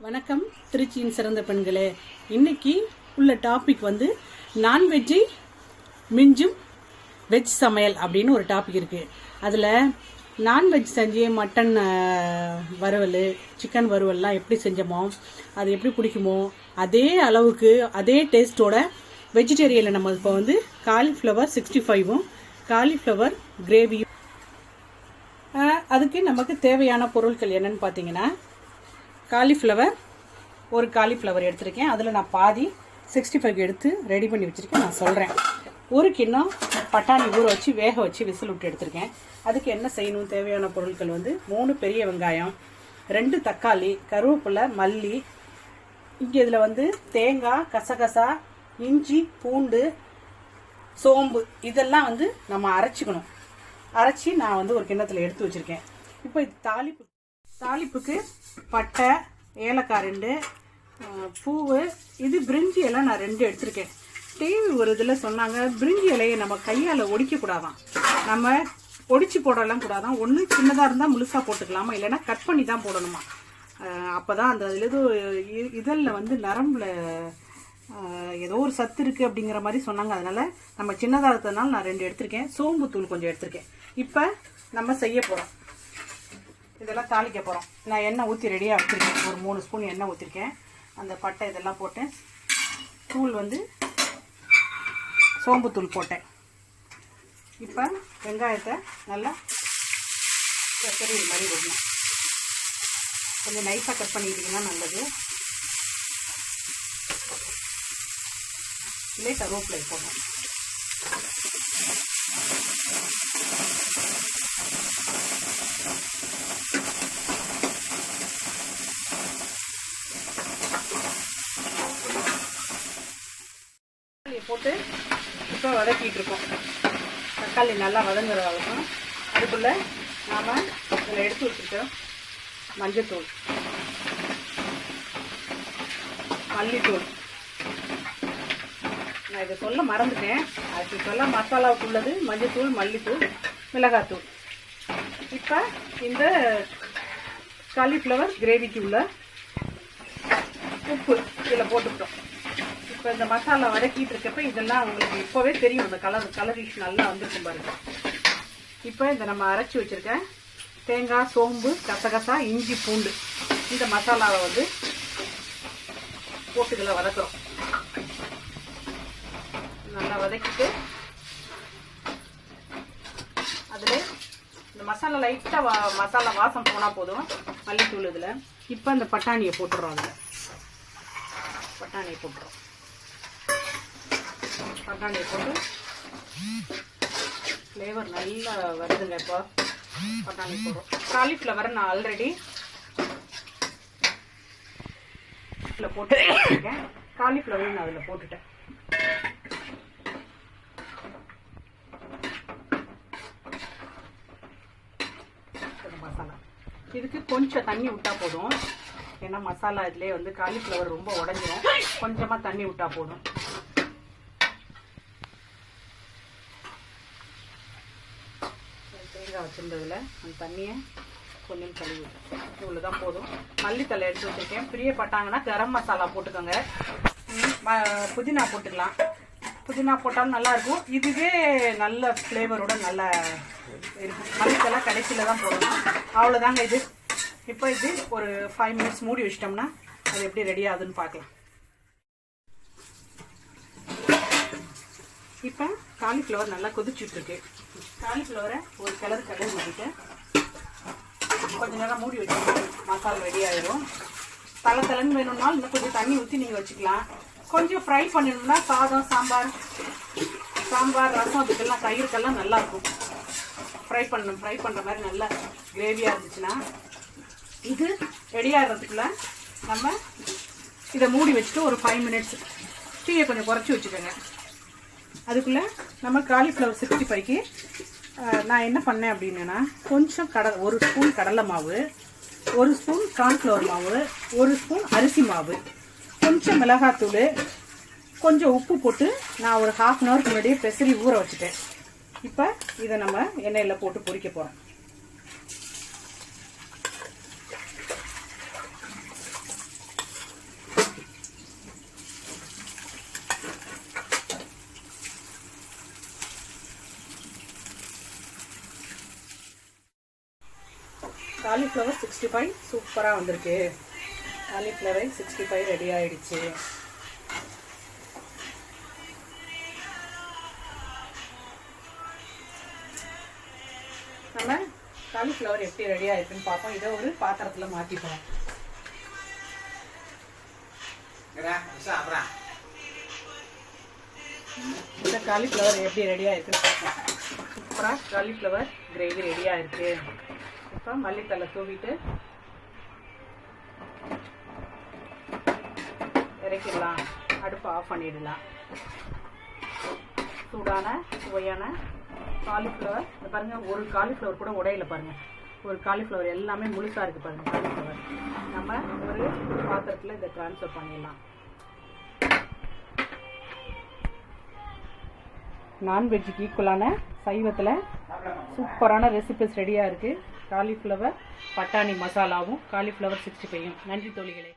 வணக்கம் திருச்சியின் சிறந்த பெண்களே. இன்னைக்கு உள்ள டாபிக் வந்து நான்வெஜ்ஜை மிஞ்சும் வெஜ் சமையல் அப்படின்னு ஒரு டாபிக் இருக்குது அதில் நான்வெஜ் செஞ்சு மட்டன் வறுவல் சிக்கன் வறுவல்லாம் எப்படி செஞ்சோமோ அது எப்படி பிடிக்குமோ அதே அளவுக்கு அதே டேஸ்ட்டோட வெஜிடேரியனில் நம்ம இப்போ வந்து காலிஃப்ளவர் சிக்ஸ்டி ஃபைவும் காலிஃப்ளவர் கிரேவியும் அதுக்கு நமக்கு தேவையான பொருட்கள் என்னன்னு பார்த்தீங்கன்னா காலிஃப்ளவர் ஒரு காலிஃப்ளவர் எடுத்திருக்கேன். அதில் நான் பாதி சிக்ஸ்டி ஃபைவ் எடுத்து ரெடி பண்ணி வச்சுருக்கேன். நான் சொல்கிறேன் ஒரு கிண்ணம் பட்டாணி ஊற வச்சு வேக வச்சு விசில் விட்டு எடுத்திருக்கேன். அதுக்கு என்ன செய்யணும்? தேவையான பொருட்கள் வந்து மூணு பெரிய வெங்காயம் ரெண்டு தக்காளி கருவேப்பிலை மல்லி. இங்கே இதில் வந்து தேங்காய் கசகசா இஞ்சி பூண்டு சோம்பு இதெல்லாம் வந்து நம்ம அரைச்சிக்கணும். அரைச்சி நான் வந்து ஒரு கிண்ணத்தில் எடுத்து வச்சுருக்கேன். இப்போ இது தாளிப்பு தாளிப்புக்கு பட்டை ஏலக்காய் ரெண்டு பூவு. இது பிரிஞ்சி இலை நான் ரெண்டு எடுத்திருக்கேன். டிவி ஒரு இதில் சொன்னாங்க பிரிஞ்சி இலையை நம்ம கையால் ஒடிக்கக்கூடாதான் நம்ம ஒடிச்சு போடலாம் கூடாதான். ஒன்று சின்னதாக இருந்தால் முழுசாக போட்டுக்கலாமா? இல்லைன்னா கட் பண்ணி தான் போடணுமா? அப்போ தான் அந்த இதில் ஏதோ இதழில் வந்து நரம்பில் ஏதோ ஒரு சத்து இருக்குது அப்படிங்கிற மாதிரி சொன்னாங்க. அதனால் நம்ம சின்னதாக இருக்கிறதுனால நான் ரெண்டு எடுத்திருக்கேன். சோம்பு தூள் கொஞ்சம் எடுத்திருக்கேன். இப்போ நம்ம செய்ய போகிறோம் இதெல்லாம் தாளிக்க போகிறோம் நான் எண்ணெய் ஊற்றி ரெடியாக வச்சுருக்கேன். ஒரு மூணு ஸ்பூன் எண்ணெய் ஊற்றிருக்கேன் அந்த பட்டை இதெல்லாம் போட்டேன் தூள் வந்து சோம்பு தூள் போட்டேன். இப்போ வெங்காயத்தை நல்லா பெசரி இது மாதிரி விடணும் கொஞ்சம் நைஸாக கட் பண்ணிக்கிட்டிங்கன்னா நல்லது. இல்லை கருவேப்பிலை போடணும். போட்டு இப்போ வதக்கிட்டு இருக்கோம். தக்காளி நல்லா வதங்குற வளர்க்கும் அதுக்குள்ளே நாம் இதில் எடுத்து வச்சுருக்கோம் மஞ்சத்தூள் மல்லித்தூள். நான் இதை சொல்ல மறந்துட்டேன். அதுக்கு சொல்ல மசாலாவுக்கு உள்ளது மஞ்சத்தூள் மல்லித்தூள் மிளகாத்தூள். இப்போ இந்த காலிஃப்ளவர் கிரேவிக்கு உள்ள உப்பு இதில் போட்டுக்கிட்டோம். இப்போ இந்த மசாலா வதக்கிட்டு இருக்கப்ப இதெல்லாம் உங்களுக்கு இப்போவே தெரியும் இந்த கலர் கலரிஷ் நல்லா வந்திருக்கும் பாருங்க. இப்போ இந்த நம்ம அரைச்சி வச்சிருக்க தேங்காய் சோம்பு கசகசா இஞ்சி பூண்டு. இந்த மசாலாவை வந்து போட்டு இதில் வதக்குறோம். நல்லா வதக்கிட்டு அதில் இந்த மசாலா லைட்டாக வா மசாலா வாசம் போனால் போதும். மல்லித்தூள் இதில். இப்போ இந்த பட்டாணியை போட்டுடுறோம் அதில். பட்டாணியை போட்டுறோம். பட்டாணி போட்டு ஃப்ளேவர் நல்லா வருதுங்க இப்போ. பட்டாணி போடுறோம். காலிஃப்ளவர் நான் ஆல்ரெடி இதில் போட்டு வச்சிருக்கேன். நான் அதில் போட்டுட்டேன். மசாலா. இதுக்கு கொஞ்சம் தண்ணி விட்டா போதும். ஏன்னா மசாலா இதுலேயே வந்து காலிஃப்ளவர் ரொம்ப உடஞ்சிரும். கொஞ்சமாக தண்ணி விட்டா போதும். தேங்காய் வச்சுருந்ததில் அந்த தண்ணியை கொஞ்சம் கழுவி இவ்வளோ தான் போதும். மல்லித்தலை எடுத்து வச்சுருக்கேன். பிரியப்பட்டாங்கன்னா கரம் மசாலா போட்டுக்கோங்க. புதினா போட்டுக்கலாம். புதினா போட்டாலும் நல்லாயிருக்கும் இதுவே நல்ல ஃப்ளேவரோட நல்லா இருக்கும். மல்லித்தலை கடைசியில் தான் போடணும். அவ்வளோதாங்க இது. இப்போ இது ஒரு ஃபைவ் மினிட்ஸ் மூடி வச்சிட்டோம்னா அது எப்படி ரெடி ஆகுதுன்னு பார்க்கலாம். இப்போ காலிஃப்ளவர் நல்லா கொதிச்சுட்ருக்கு. காலிஃப்ளவரை ஒரு கலர் கலர் விட்டுட்டு கொஞ்ச நேரம் மூடி வச்சுக்கணும் மசாலா ரெடி ஆயிரும். தலை தலைன்னு வேணும்னாலும் இன்னும் கொஞ்சம் தண்ணி ஊற்றி நீங்கள் வச்சுக்கலாம். கொஞ்சம் ஃப்ரை பண்ணணும்னா சாதம் சாம்பார் சாம்பார் ரசம் அதுக்கெல்லாம் தயிருக்கெல்லாம் நல்லாயிருக்கும் ஃப்ரை பண்ணணும் ஃப்ரை பண்ணுற மாதிரி நல்லா கிரேவியாக இருந்துச்சுன்னா இது ரெடியாகிறதுக்குள்ள நம்ம இதை மூடி வச்சுட்டு ஒரு ஃபைவ் மினிட்ஸ் டீயை கொஞ்சம் குறைச்சி வச்சுக்கோங்க. அதுக்குள்ளே நம்ம காலிஃப்ளவர் சிக்ஸ்டி ஃபைவ்க்கு நான் என்ன பண்ணேன் அப்படின்னா கொஞ்சம் கட ஒரு ஸ்பூன் கடலை மாவு ஒரு ஸ்பூன் கார்ன்ஃப்ளவர் மாவு ஒரு ஸ்பூன் அரிசி மாவு கொஞ்சம் மிளகாத்தூள் கொஞ்சம் உப்பு போட்டு நான் ஒரு ஹாஃப் அன் ஹவருக்கு முன்னாடியே பெசரி ஊற வச்சுட்டேன். இப்போ இதை நம்ம எண்ணெயில் போட்டு பொரிக்க போகிறோம் காலிஃப்ளவர் சிக்ஸ்டி ஃபைவ் சூப்பராக வந்திருக்கு. காலிஃப்ளவர் சிக்ஸ்டி ஃபைவ் ரெடி ஆயிடுச்சு. நம்ம காலிஃப்ளவர் எப்படி ரெடி ஆயிருக்குன்னு பார்ப்போம். இதை ஒரு பாத்திரத்தில் மாற்றிப்போம் இந்த காலிஃப்ளவர் எப்படி ரெடி ஆயிருக்குன்னு பார்ப்போம். சூப்பராக காலிஃப்ளவர் கிரேவி ரெடி ஆயிருக்கு. இப்போ மல்லித்தலை தூவிட்டு இறக்கிடலாம். அடுப்பு ஆஃப் பண்ணிடலாம். சூடான சுவையான காலிஃப்ளவர் இந்த பாருங்க ஒரு காலிஃப்ளவர் கூட உடையில பாருங்க. ஒரு காலிஃப்ளவர் எல்லாமே முழுசா இருக்கு பாருங்க காலிஃப்ளவர் நம்ம ஒரு பாத்திரத்தில் இதை ட்ரான்ஸ்ஃபர் பண்ணிடலாம். நான்வெஜ்ஜுக்கு ஈக்குவலான சைவத்தில் சூப்பரான ரெசிபிஸ் ரெடியாக இருக்குது காலிஃப்ளவர் பட்டாணி மசாலாவும் காலிஃப்ளவர் சிக்ஸ்டி ஃபைவும் நன்றி தோழிகளே.